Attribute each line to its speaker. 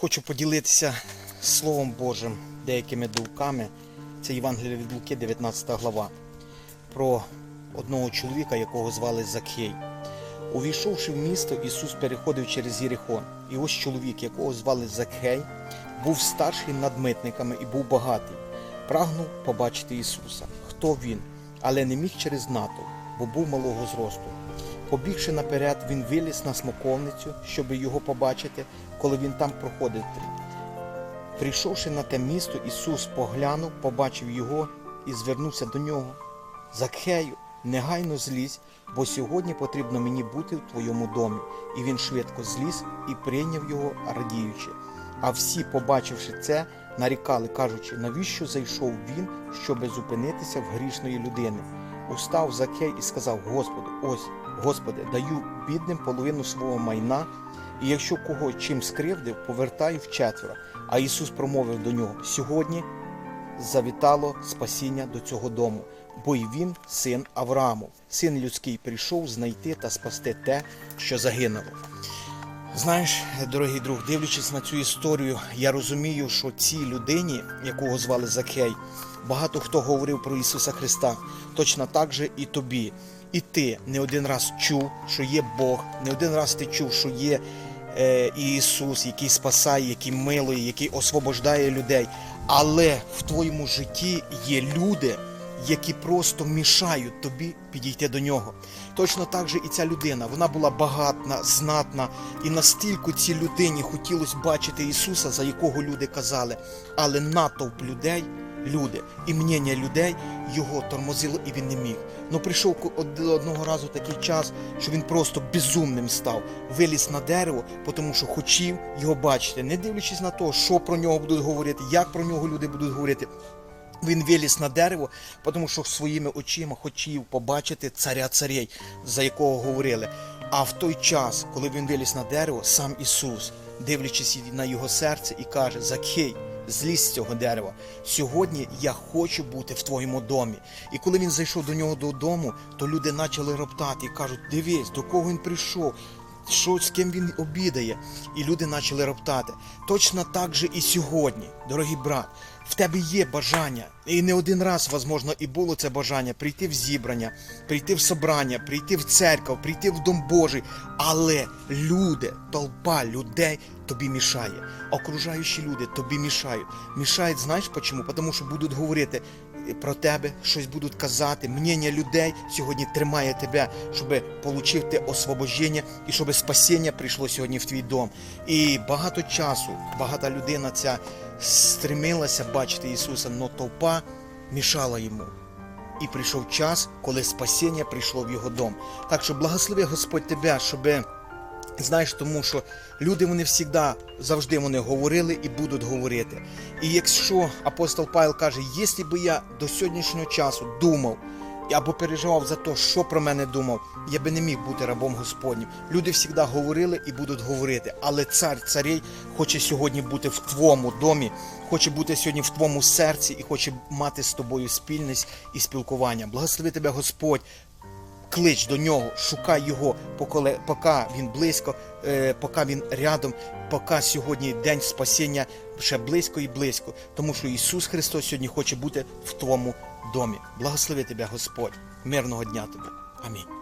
Speaker 1: Хочу поділитися Словом Божим, деякими думками. Це Євангеліє від Луки, 19 глава, про одного чоловіка, якого звали Закхей. Увійшовши в місто, Ісус переходив через Єрихон. І ось чоловік, якого звали Закхей, був старший над митниками і був багатий. Прагнув побачити Ісуса. Хто він? Але не міг через натовп, бо був малого зросту. Побігши наперед, він виліз на смоковницю, щоб його побачити, коли він там проходив. Прийшовши на те місто, Ісус поглянув, побачив його і звернувся до нього. Закхею, негайно злізь, бо сьогодні потрібно мені бути в твоєму домі. І він швидко зліз і прийняв його, радіючи. А всі, побачивши це, нарікали, кажучи, навіщо зайшов він, щоби зупинитися в грішної людини. Устав Закхей і сказав: Господу, ось, Господи, даю бідним половину свого майна, і якщо кого чим скривдив, повертаю вчетверо. А Ісус промовив до нього: Сьогодні завітало спасіння до цього дому, бо й він син Аврааму, син людський прийшов знайти та спасти те, що загинуло. Знаєш, дорогий друг, дивлячись на цю історію, я розумію, що цій людині, якого звали Закхей, багато хто говорив про Ісуса Христа, точно так же і тобі. І ти не один раз чув, що є Бог, не один раз ти чув, що є е, Ісус, який спасає, який милує, який освобождає людей. Але в твоєму житті є люди, які просто мішають тобі підійти до нього. Точно так же і ця людина. Вона була багатна, знатна, і настільки цій людині хотілося бачити Ісуса, за якого люди казали. Але натовп людей, люди і мнення людей його тормозило, і він не міг. Ну прийшов одного разу такий час, що він просто безумним став, виліз на дерево, тому що хотів його бачити, не дивлячись на те, що про нього будуть говорити, як про нього люди будуть говорити. Він виліз на дерево, тому що своїми очима хотів побачити царя царей, за якого говорили. А в той час, коли він виліз на дерево, сам Ісус, дивлячись на його серце, і каже: Закхей, злізь з цього дерева. Сьогодні я хочу бути в твоєму домі. І коли він зайшов до нього додому, то люди почали роптати і кажуть: дивись, до кого він прийшов. Що з ким він обідає, і люди почали роптати. Точно так же і сьогодні, дорогий брат, в тебе є бажання, і не один раз, возможно, і було це бажання прийти в зібрання, прийти в собрання, прийти в церкву, прийти в Дом Божий. Але люди, толпа людей тобі мішає. Окружаючі люди тобі мішають. Мішають, знаєш чому? Тому що будуть говорити про тебе, щось будуть казати. Мнення людей сьогодні тримає тебе, щоб отримати освобождення і щоб спасіння прийшло сьогодні в твій дом. І багато часу, багата людина ця стремилася бачити Ісуса, але толпа мішала йому. І прийшов час, коли спасіння прийшло в його дом. Так що благослови Господь тебе, щоби Знаєш, тому що люди вони завжди, завжди вони говорили і будуть говорити. І якщо апостол Павел каже, якщо би я до сьогоднішнього часу думав або переживав за те, що про мене думав, я би не міг бути рабом Господнім. Люди завжди говорили і будуть говорити, але цар царей хоче сьогодні бути в твоєму домі, хоче бути сьогодні в твоєму серці і хоче мати з тобою спільність і спілкування. Благослови тебе Господь клич до нього, шукай його, поколе- поки він близько, е, поки він рядом, поки сьогодні день спасіння ще близько і близько. Тому що Ісус Христос сьогодні хоче бути в твоєму домі. Благослови тебе, Господь. Мирного дня тобі. Амінь.